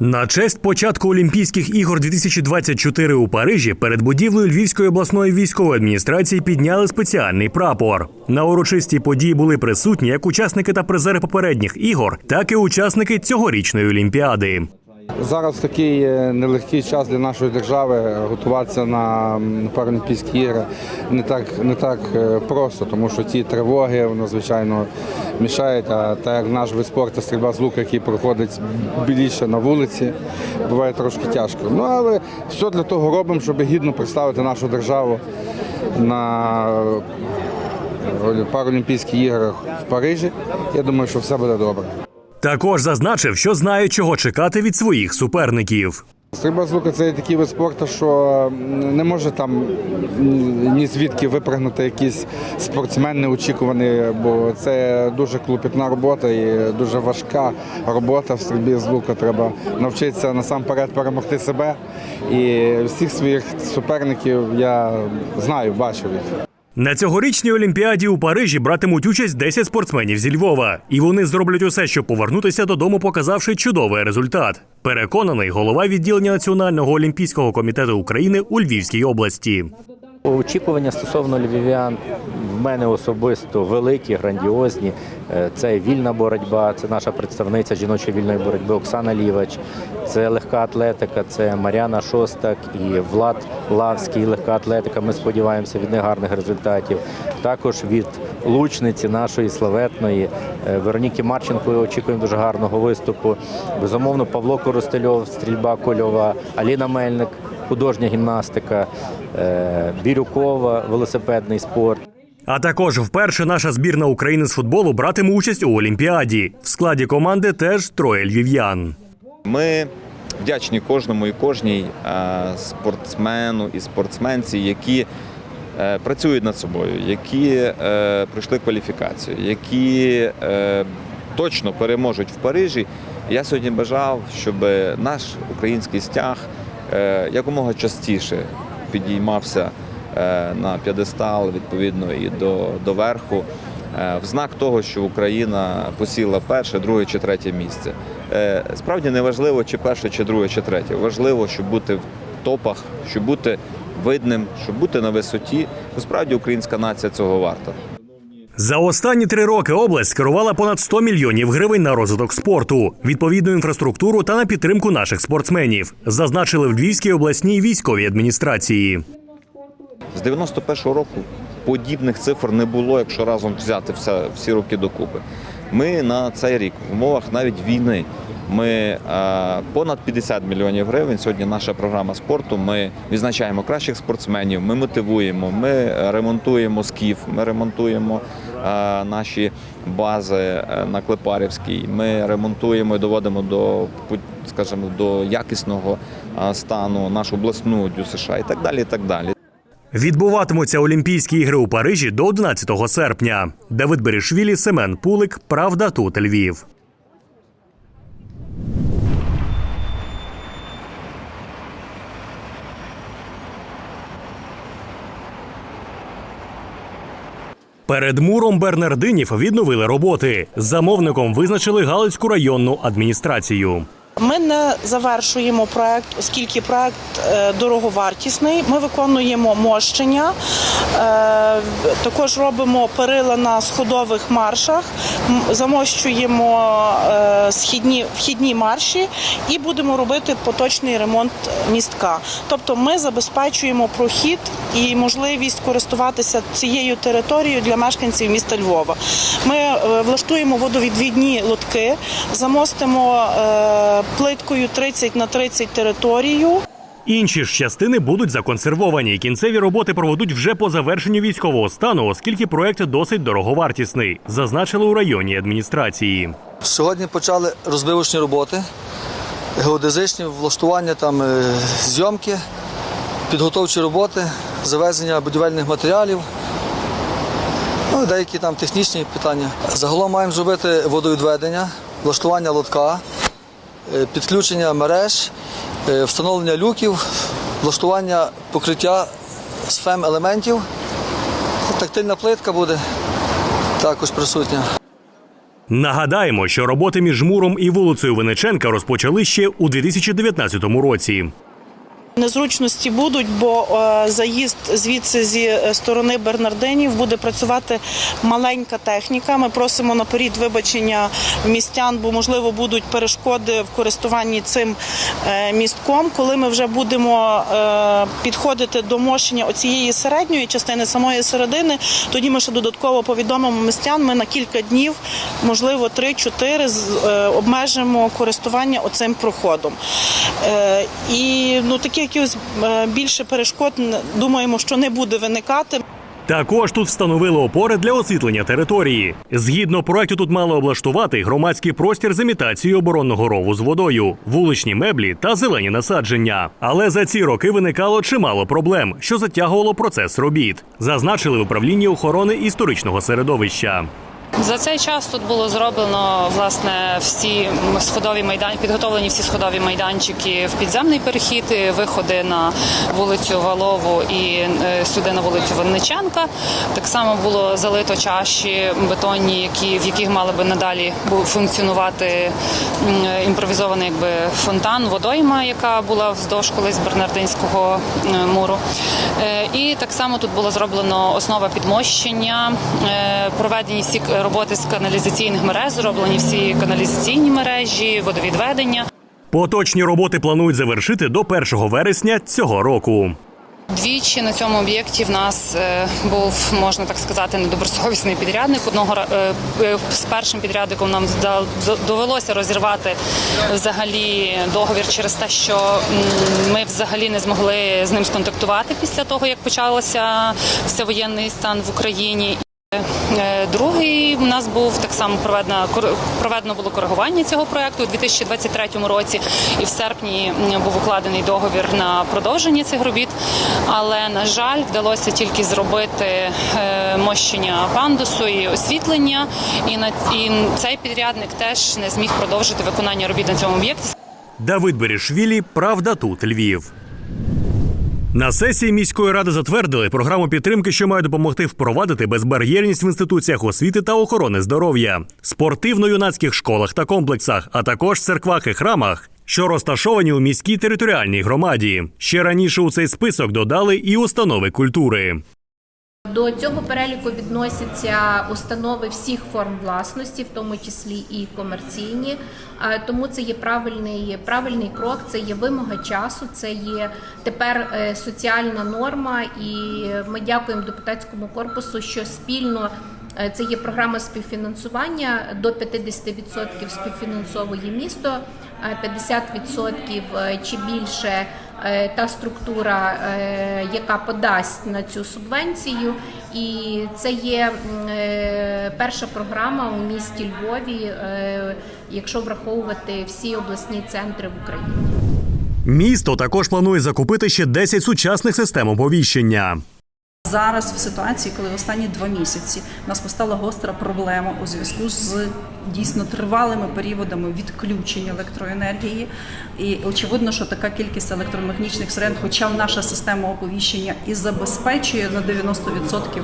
На честь початку Олімпійських ігор 2024 у Парижі перед будівлею Львівської обласної військової адміністрації підняли спеціальний прапор. На урочистій події були присутні як учасники та призери попередніх ігор, так і учасники цьогорічної олімпіади. Зараз такий е, нелегкий час для нашої держави готуватися на Паралімпійські ігри не так не так е, просто, тому що ті тривоги воно звичайно мішають. А так як наш вид спорту стрільба з лука, який проходить більше на вулиці, буває трошки тяжко. Ну але все для того робимо, щоб гідно представити нашу державу на е, Паралімпійських іграх в Парижі. Я думаю, що все буде добре. Також зазначив, що знає, чого чекати від своїх суперників. Стрільба з лука це такий вид спорту, що не може там ні звідки випрыгнути якийсь спортсмен неочікуваний, бо це дуже клопітна робота і дуже важка робота в стрільбі з лука. Треба навчитися насамперед перемогти себе. І всіх своїх суперників я знаю, бачив їх. На цьогорічній олімпіаді у Парижі братимуть участь 10 спортсменів зі Львова, і вони зроблять усе, щоб повернутися додому, показавши чудовий результат. Переконаний голова відділення Національного олімпійського комітету України у Львівській області. Очікування стосовно львів'ян в мене особисто великі, грандіозні. Е, Це вільна боротьба, це наша представниця жіночої вільної боротьби Оксана Лівач, це легка атлетика, це Мар'яна Шостак і Влад Лавський. Легка атлетика. Ми сподіваємося від них гарних результатів. Також від лучниці нашої славетної е, Вероніки Марченко очікуємо дуже гарного виступу. Безумовно, Павло Коростельов, стрільба кольова, Аліна Мельник художня гімнастика, е, Бірюкова, велосипедний спорт. А також вперше наша збірна України з футболу братиме участь у Олімпіаді. В складі команди теж троє львів'ян. Ми вдячні кожному і кожній спортсмену і спортсменці, які е, працюють над собою, які е, пройшли кваліфікацію, які е, точно переможуть в Парижі. Я сьогодні бажав, щоб наш український стяг якомога частіше підіймався на п'єдестал, відповідно, і до, до верху. Е, В знак того, що Україна посіла перше, друге чи третє місце. Е, Справді не важливо, чи перше, чи друге, чи третє. Важливо, щоб бути в топах, щоб бути видним, щоб бути на висоті. Бо справді українська нація цього варта. За останні три роки область скерувала понад 100 мільйонів гривень на розвиток спорту, відповідну інфраструктуру та на підтримку наших спортсменів, зазначили в Львівській обласній військовій адміністрації. З 91-го року подібних цифр не було, якщо разом взяти все, всі роки докупи. Ми на цей рік в умовах навіть війни. Ми е, понад 50 мільйонів гривень. Сьогодні наша програма спорту. Ми відзначаємо кращих спортсменів, ми мотивуємо, ми ремонтуємо скіф, ми ремонтуємо е, наші бази е, на Клепарівській. Ми ремонтуємо і доводимо до скажімо, до якісного стану нашу обласну ДЮСШ і так далі. І так далі. Відбуватимуться Олімпійські ігри у Парижі до 11 серпня. Давид Берішвілі, Семен Пулик. Правда тут Львів. Перед муром Бернардинів відновили роботи. Замовником визначили Галицьку районну адміністрацію. Ми не завершуємо проект, оскільки проект е, дороговартісний. Ми виконуємо мощення, е, також робимо перила на сходових маршах, замощуємо е, східні вхідні марші і будемо робити поточний ремонт містка. Тобто ми забезпечуємо прохід і можливість користуватися цією територією для мешканців міста Львова. Ми е, влаштуємо водовідвідні лотки, замостимо е, плиткою 30 на 30 територію. Інші ж частини будуть законсервовані. Кінцеві роботи проведуть вже по завершенню військового стану, оскільки проект досить дороговартісний, зазначили у районній адміністрації. Сьогодні почали розбивочні роботи, геодезичні, влаштування там е, зйомки, підготовчі роботи, завезення будівельних матеріалів, ну деякі там технічні питання. Загалом маємо зробити водовідведення, влаштування лотка, е, підключення мереж, е, встановлення люків, влаштування покриття з фем елементів. Тактильна плитка буде також присутня. Нагадаємо, що роботи між Муром і вулицею Винниченка розпочали ще у 2019 році. Незручності будуть, бо е, заїзд звідси зі е, сторони Бернардинів буде працювати маленька техніка. Ми просимо наперед вибачення містян, бо можливо будуть перешкоди в користуванні цим е, містком. Коли ми вже будемо підходити до мощення оцієї середньої частини, самої середини, тоді ми ще додатково повідомимо містян. Ми на кілька днів, можливо, 3-4 е, обмежимо користування оцим проходом. І ну такі якихось е, більше перешкод думаємо, що не буде виникати. Також тут встановили опори для освітлення території. Згідно проекту, тут мали облаштувати громадський простір з імітацією оборонного рову з водою, вуличні меблі та зелені насадження. Але за ці роки виникало чимало проблем, що затягувало процес робіт. Зазначили в управлінні охорони історичного середовища. За цей час тут було зроблено власне всі сходові майдан, підготовлені всі сходові майданчики в підземний перехід, виходи на вулицю Валову і е, сюди на вулицю Винниченка. Так само було залито чаші бетонні, які в яких мали би надалі функціонувати імпровізований якби фонтан, водойма, яка була вздовж колись Бернардинського е, муру. Е, І так само тут було зроблено основа підмощення, е, проведені всі роботи з каналізаційних мереж, зроблені всі каналізаційні мережі, водовідведення. Поточні роботи планують завершити до 1 вересня цього року. Двічі на цьому об'єкті в нас е, був, можна так сказати, недобросовісний підрядник. Одного е, е, з першим підрядником нам зда- до- довелося розірвати взагалі договір через те, що м, ми взагалі не змогли з ним сконтактувати після того, як почався воєнний стан в Україні. Е, Другий у нас був так само проведено, проведено було коригування цього проекту у 2023 році, і в серпні був укладений договір на продовження цих робіт. Але на жаль, вдалося тільки зробити е, мощення пандусу і освітлення. І на і цей підрядник теж не зміг продовжити виконання робіт на цьому об'єкті. Давид Берішвілі, Правда тут Львів. На сесії міської ради затвердили програму підтримки, що має допомогти впровадити безбар'єрність в інституціях освіти та охорони здоров'я, спортивно-юнацьких школах та комплексах, а також церквах і храмах, що розташовані у міській територіальній громаді. Ще раніше у цей список додали і установи культури. До цього переліку відносяться установи всіх форм власності, в тому числі і комерційні. Тому це є правильний, правильний крок, це є вимога часу, це є тепер е, соціальна норма, і ми дякуємо депутатському корпусу, що спільно. е, Це є програма співфінансування до 50% співфінансовує місто, е, 50% е, чи більше та структура, е, яка подасть на цю субвенцію. І це є е, перша програма у місті Львові, е, якщо враховувати всі обласні центри в Україні. Місто також планує закупити ще 10 сучасних систем оповіщення. Зараз в ситуації, коли в останні два місяці в нас постала гостра проблема у зв'язку з дійсно тривалими періодами відключення електроенергії, і очевидно, що така кількість електромеханічних сирен, хоча наша система оповіщення і забезпечує на 90% е,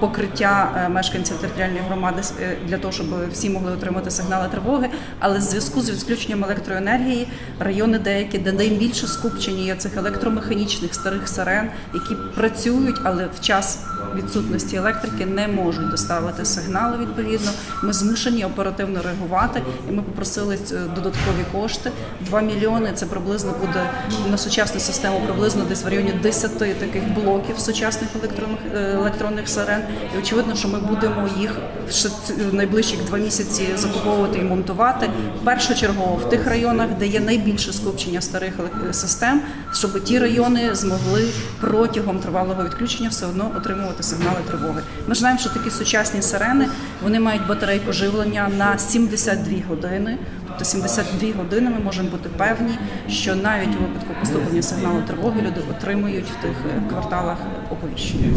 покриття е, мешканців територіальної громади е, для того, щоб всі могли отримати сигнали тривоги. Але в зв'язку з відключенням електроенергії райони деякі, де найбільше скупчені є цих електромеханічних старих сирен, які працюють, але в час відсутності електрики не можуть доставити сигнали. Відповідно, ми змушені оперативно реагувати, і ми попросили е, додаткові кошти. 2 мільйони це приблизно буде на сучасну систему, приблизно десь в районі 10 таких блоків сучасних електронних е, електронних сирен. І очевидно, що ми будемо їх ще в найближчих два місяці закуповувати і монтувати першочергово в тих районах, де є найбільше скупчення старих систем, щоб ті райони змогли протягом тривалого відключення все одно отримувати сигнали тривоги. Ми знаємо, що такі сучасні сирени вони мають батарейку живлення на 72 години. Тобто 72 години ми можемо бути певні, що навіть у випадку поступлення сигналу тривоги люди отримують в тих кварталах оповіщення.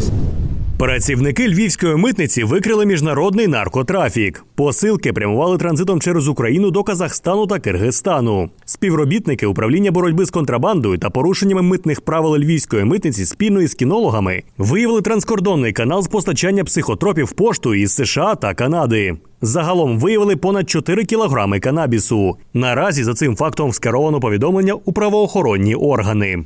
Працівники львівської митниці викрили міжнародний наркотрафік. Посилки прямували транзитом через Україну до Казахстану та Киргизстану. Співробітники управління боротьби з контрабандою та порушеннями митних правил львівської митниці спільно із кінологами виявили транскордонний канал з постачання психотропів поштою із США та Канади. Загалом виявили понад 4 кілограми канабісу. Наразі за цим фактом скеровано повідомлення у правоохоронні органи.